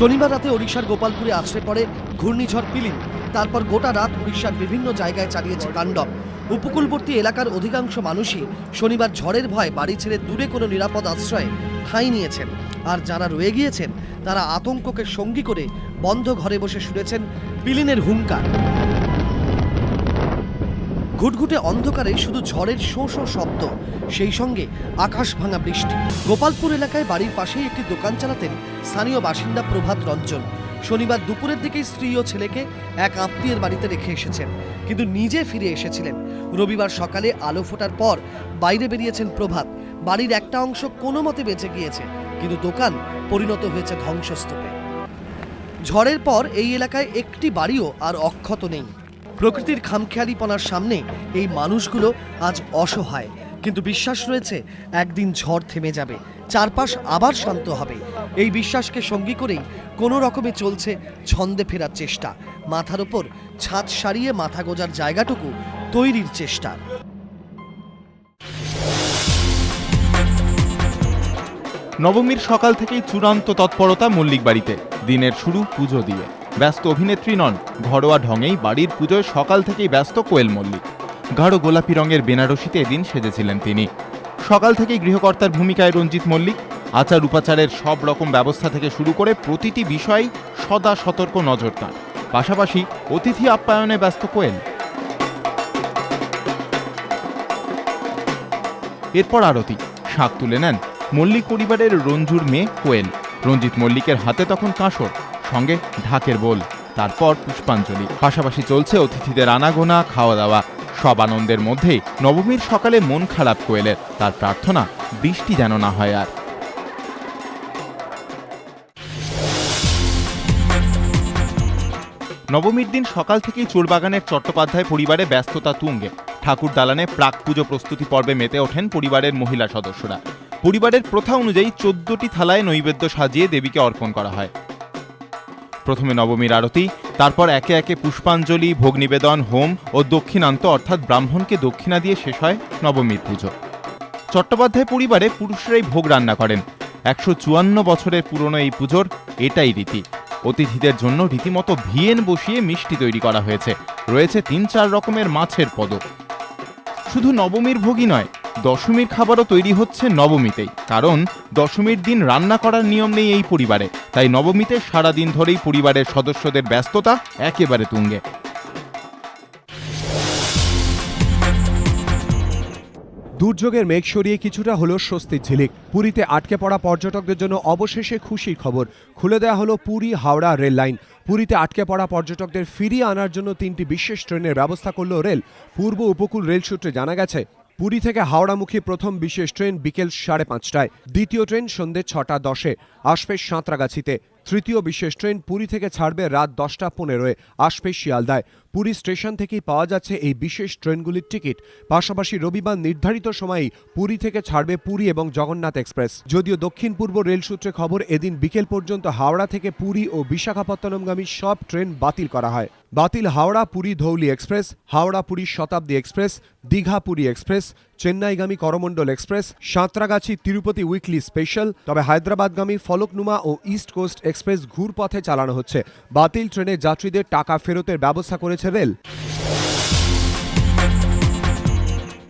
শনিবার রাতে ওড়িশার গোপালপুরে আশ্রে পড়ে ঘূর্ণিঝড় পিলিন। তারপর গোটা রাত উড়িষ্যার বিভিন্ন জায়গায় চালিয়েছে তাণ্ডব। উপকূলবর্তী এলাকার অধিকাংশ মানুষই শনিবার ঝড়ের ভয় বাড়ি ছেড়ে দূরে কোনো নিরাপদ আশ্রয়ে ঠাঁই নিয়েছেন। আর যারা রয়ে গিয়েছেন, তারা আতঙ্ককে সঙ্গী করে বন্ধ ঘরে বসে শুনেছেন পিলিনের হুঙ্কার। ঘুটঘুটে অন্ধকারে শুধু ঝড়ের শোঁ শোঁ শব্দ, সেই সঙ্গে আকাশ ভাঙা বৃষ্টি। গোপালপুর এলাকায় বাড়ির পাশেই একটি দোকান চালাতেন স্থানীয় বাসিন্দা প্রভাত রঞ্জন। শনিবার দুপুরের দিকেই স্ত্রী ও ছেলেকে এক আত্মীয়ের বাড়িতে রেখে এসেছেন, কিন্তু নিজে ফিরে এসেছিলেন। রবিবার সকালে আলো ফোটার পর বাইরে বেরিয়েছেন প্রভাত। বাড়ির একটা অংশ কোনো মতে বেঁচে গিয়েছে, কিন্তু দোকান পরিণত হয়েছে ধ্বংসস্তূপে। ঝড়ের পর এই এলাকায় একটি বাড়িও আর অক্ষত নেই। প্রকৃতির খামখেয়ালিপনার সামনে এই মানুষগুলো আজ অসহায়। কিন্তু বিশ্বাস রয়েছে, একদিন ঝড় থেমে যাবে, চারপাশ আবার শান্ত হবে। এই বিশ্বাসকে সঙ্গী করেই কোনো রকমে চলছে ছন্দে ফেরার চেষ্টা। মাথার ওপর ছাদ সারিয়ে মাথা গোজার জায়গাটুকু তৈরির চেষ্টা। নবমীর সকাল থেকেই চূড়ান্ত তৎপরতা মল্লিক বাড়িতে দিনের শুরু পুজো দিয়ে। ব্যস্ত অভিনেত্রী নন, ঘরোয়া ঢঙেই বাড়ির পুজোয় সকাল থেকেই ব্যস্ত কোয়েল মল্লিক। গাঢ় গোলাপি রঙের বেনারসিতে এদিন সেজেছিলেন তিনি। সকাল থেকেই গৃহকর্তার ভূমিকায় রঞ্জিত মল্লিক, আচার উপাচারের সব রকম ব্যবস্থা থেকে শুরু করে প্রতিটি বিষয় সদা সতর্ক নজর তাঁর। পাশাপাশি অতিথি আপ্যায়নে ব্যস্ত কোয়েল। এরপর আরতি, শাক তুলে নেন মল্লিক পরিবারের রঞ্জুর মেয়ে কোয়েল। রঞ্জিত মল্লিকের হাতে তখন কাঁসর। সঙ্গে ঢাকের বোল, তারপর পুষ্পাঞ্জলি। পাশাপাশি চলছে অতিথিদের আনাগোনা খাওয়া দাওয়া সব আনন্দের মধ্যেই নবমীর সকালে মন খারাপ কোয়েলের, তার প্রার্থনা, বৃষ্টি যেন না হয় আর। নবমীর দিন সকাল থেকেই চোরবাগানের চট্টোপাধ্যায় পরিবারে ব্যস্ততা তুঙ্গে। ঠাকুর দালানে প্রাক পুজো প্রস্তুতি পর্বে মেতে ওঠেন পরিবারের মহিলা সদস্যরা। পরিবারের প্রথা অনুযায়ী চোদ্দটি থালায় নৈবেদ্য সাজিয়ে দেবীকে অর্পণ করা হয়। প্রথমে নবমীর আরতি, তারপর একে একে পুষ্পাঞ্জলি, ভোগ নিবেদন, হোম ও দক্ষিণান্ত অর্থাৎ ব্রাহ্মণকে দক্ষিণা দিয়ে শেষ হয় নবমীর পুজো। চট্টোপাধ্যায় পরিবারে পুরুষরাই ভোগ রান্না করেন। একশো চুয়ান্ন বছরের পুরনো এই পুজোর এটাই রীতি। অতিথিদের জন্য রীতিমতো ভিয়েন বসিয়ে মিষ্টি তৈরি করা হয়েছে। রয়েছে তিন চার রকমের মাছের পদ শুধু নবমীর ভোগই নয় দশমীর খাবারও তৈরি হচ্ছে নবমীতেই, কারণ দশমীর দিন রান্না করার নিয়ম নেই এই পরিবারে। তাই নবমীতে সারা দিন ধরেই পরিবারের সদস্যদের ব্যস্ততা একেবারে তুঙ্গে। দুর্যোগের মেঘ সরিয়ে কিছুটা হলো স্বস্তির ঝিলিক। পুরীতে আটকে পড়া পর্যটকদের জন্য অবশেষে খুশির খবর। খুলে দেওয়া হলো পুরী হাওড়া রেল লাইন। পুরীতে আটকে পড়া পর্যটকদের ফিরিয়ে আনার জন্য তিনটি বিশেষ ট্রেনের ব্যবস্থা করল রেল। পূর্ব উপকূল রেল সূত্রে জানা গেছে পুরী থেকে হাওড়ামুখী প্রথম বিশেষ ট্রেন বিকেল সাড়ে পাঁচটায়। দ্বিতীয় ট্রেন সন্ধ্যে ছটা দশে। আসবে সাঁতরাগাছিতে। তৃতীয় বিশেষ ট্রেন পুরী থেকে ছাড়বে রাত দশটা পনেরোয়। আসবে শিয়ালদায়। পুরী স্টেশন থেকেই পাওয়া যাচ্ছে এই বিশেষ ট্রেনগুলির টিকিট। পাশাপাশি রবিবার নির্ধারিত সময়েই পুরী থেকে ছাড়বে পুরী এবং জগন্নাথ এক্সপ্রেস। যদিও দক্ষিণ পূর্ব রেল সূত্রে খবর, এদিন বিকেল পর্যন্ত হাওড়া থেকে পুরী ও বিশাখাপত্তনমগামী সব ট্রেন বাতিল করা হয়। বাতিল Howrah Puri Dhauli express, Howrah Puri Shatabdi express, Digha Puri express, চেন্নাইগামী Coromandel express, Santragachi Tirupati weekly special, তবে হায়দ্রাবাদগামী ফলকনুমা ও ইস্ট কোস্ট এক্সপ্রেস ঘুরপথে চালানো হচ্ছে। বাতিল ট্রেনে যাত্রীদের টাকা ফেরতের ব্যবস্থা করেছে রেল